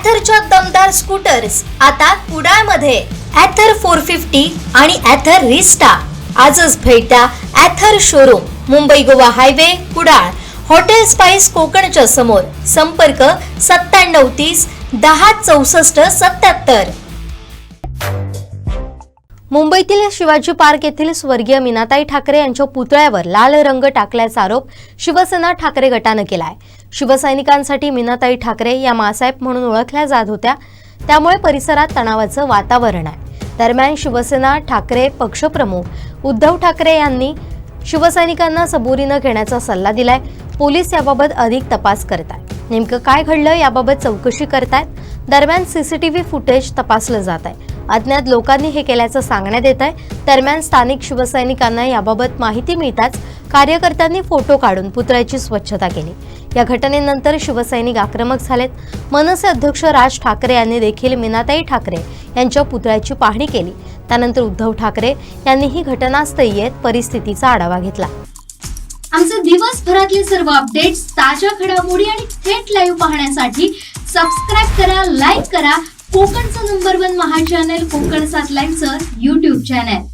ॲथरच्या दमदार स्कूटर्स आता कुडाळमध्ये. ॲथर फोर फिफ्टी आणि ॲथर रिस्टा आजच भेट द्या Ather showroom Mumbai Goa highway Kudal. Hotel spice कोकणच्या समोर. संपर्क सत्त्याण्णव तीस दहा चौसष्ट सत्याहत्तर मुंबईतील शिवाजी पार्क येथील स्वर्गीय मीनाताई ठाकरे यांच्या पुतळ्यावर लाल रंग टाकल्याचा आरोप शिवसेना ठाकरे गटानं केलाय. शिवसैनिकांसाठी मीनाताई ठाकरे या मासाहेब म्हणून ओळखल्या जात होत्या. त्यामुळे परिसरात तणावाचं वातावरण आहे. दरम्यान शिवसेना ठाकरे पक्षप्रमुख उद्धव ठाकरे यांनी शिवसैनिकांना सबुरीनं घेण्याचा सल्ला दिलाय. पोलीस याबाबत अधिक तपास करत आहेत नेमकं काय घडलं याबाबत चौकशी करतायत. दरम्यान सीसीटीव्ही फुटेज तपासलं जात आहे अज्ञात लोकांनी हे केल्याचं सांगण्यात येत आहे दरम्यान स्थानिक शिवसैनिकांना याबाबत माहिती मिळताच कार्यकर्त्यांनी फोटो काढून पुतळ्याची स्वच्छता केली. या घटनेनंतर शिवसैनिक आक्रमक झालेत. मनसे अध्यक्ष राज ठाकरे यांनी देखील मीनाताई ठाकरे यांच्या पुतळ्याची पाहणी केली. त्यानंतर उद्धव ठाकरे यांनी ही घटनास्थळी येत परिस्थितीचा आढावा घेतला. आमचे दिवसभरातले सर्व अपडेट्स ताज्या घडामोडी आणि थेट लाईव्ह पाहण्यासाठी सबस्क्राईब करा लाईक करा. कोकणचं नंबर वन महा चॅनल कोकण सात लाईव्हचं युट्यूब चॅनल